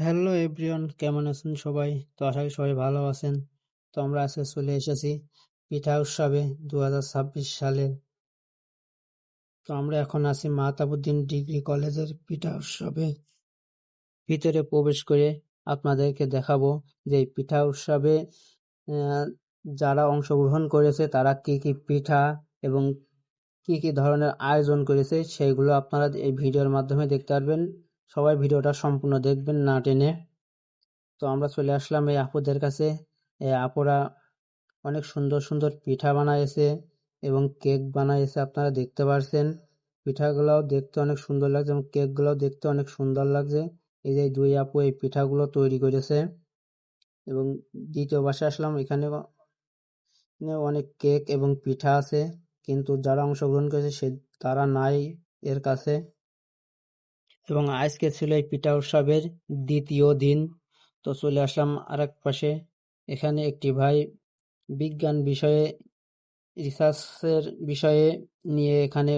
Hello everyone কেমন আছেন সবাই? তো আশা করি সবাই ভালো আছেন। তো আমরা আজকে চলে এসেছি পিঠা উৎসবে দু হাজার ছাব্বিশ সালে তো আমরা এখন আছি মাহতাবুদ্দিন ডিগ্রি কলেজের পিঠা উৎসবে। ভিতরে প্রবেশ করে আপনাদেরকে দেখাবো যে পিঠা উৎসবে যারা অংশগ্রহণ করেছে, তারা কি কি পিঠা এবং কি কি ধরনের আয়োজন করেছে, সেইগুলো আপনারা এই ভিডিওর মাধ্যমে দেখতে পারবেন। সবাই ভিডিওটা সম্পূর্ণ দেখবেন না টেনে। তো আমরা চলে আসলাম এই আপুদের কাছে। এই আপুরা অনেক সুন্দর সুন্দর পিঠা বানাইছে এবং কেক বানাইছে, আপনারা দেখতে পারছেন। পিঠাগুলোও দেখতে অনেক সুন্দর লাগছে এবং কেকগুলোও দেখতে অনেক সুন্দর লাগছে। এই যে দুই আপু এই পিঠাগুলো তৈরি করেছে এবং দ্বিতীয় বাসে আসলাম এখানে অনেক কেক এবং পিঠা আছে। কিন্তু যারা অংশগ্রহণ করেছে সে, তারা নাই এর কাছে। এবং আজকে ছিল এই পিঠা উৎসবের দ্বিতীয় দিন। তো চলে আসলাম আরেক পাশে। এখানে একটি ভাই বিজ্ঞান বিষয়ে, রিসার্চের বিষয়ে নিয়ে এখানে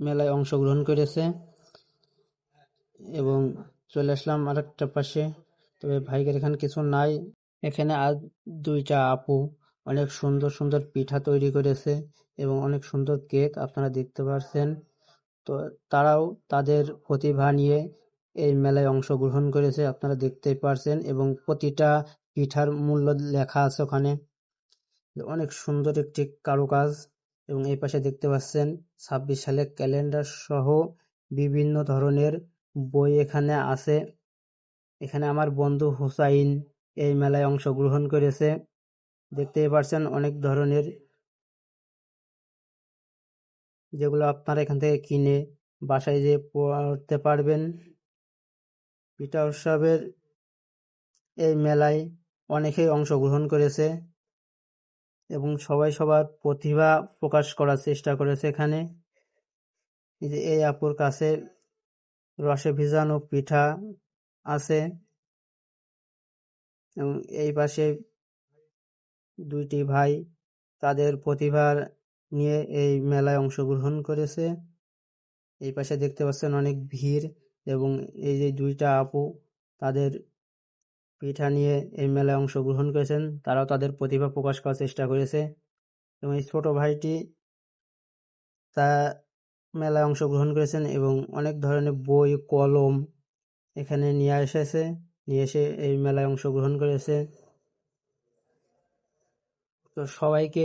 মেলায় অংশগ্রহণ করেছে। এবং চলে আসলাম আর একটা পাশে। তবে ভাইগের এখানে কিছু নাই। এখানে আর দুইটা আপু অনেক সুন্দর সুন্দর পিঠা তৈরি করেছে এবং অনেক সুন্দর কেক আপনারা দেখতে পাচ্ছেন তো তারাও তাদের প্রতিভা নিয়ে এই মেলায় অংশগ্রহণ করেছে, আপনারা দেখতেই পারছেন এবং প্রতিটা পিঠার মূল্য লেখা আছে ওখানে। অনেক সুন্দর একটি কারুকাজ এবং এই পাশে দেখতে পাচ্ছেন ছাব্বিশ সালের ক্যালেন্ডার সহ বিভিন্ন ধরনের বই এখানে আছে। এখানে আমার বন্ধু হুসাইন এই মেলায় অংশগ্রহণ করেছে। দেখতেই পারছেন অনেক ধরনের যেগুলো আপনারা এখান থেকে কিনে বাসায় যেয়ে পড়তে পারবেন। পিঠা উৎসবের এই মেলায় অনেকেই অংশগ্রহণ করেছে এবং সবাই সবার প্রতিভা প্রকাশ করার চেষ্টা করেছে এখানে। যে এই আপুর কাছে রসে ভিজানো পিঠা আছে এবং এই পাশে দুইটি ভাই তাদের প্রতিভা নিয়ে এই মেলায় অংশগ্রহণ করেছে। এই পাশে দেখতে পাচ্ছেন অনেক ভিড় এবং এই যে দুইটা আপু তাদের পিঠা নিয়ে এই মেলায় অংশগ্রহণ করেছেন, তারাও তাদের প্রতিভা প্রকাশ করার চেষ্টা করেছে। এবং এই ছোট ভাইটি তা মেলায় অংশগ্রহণ করেছেন এবং অনেক ধরনের বই, কলম এখানে নিয়ে এসেছে, নিয়ে এসে এই মেলায় অংশগ্রহণ করেছে। তো সবাইকে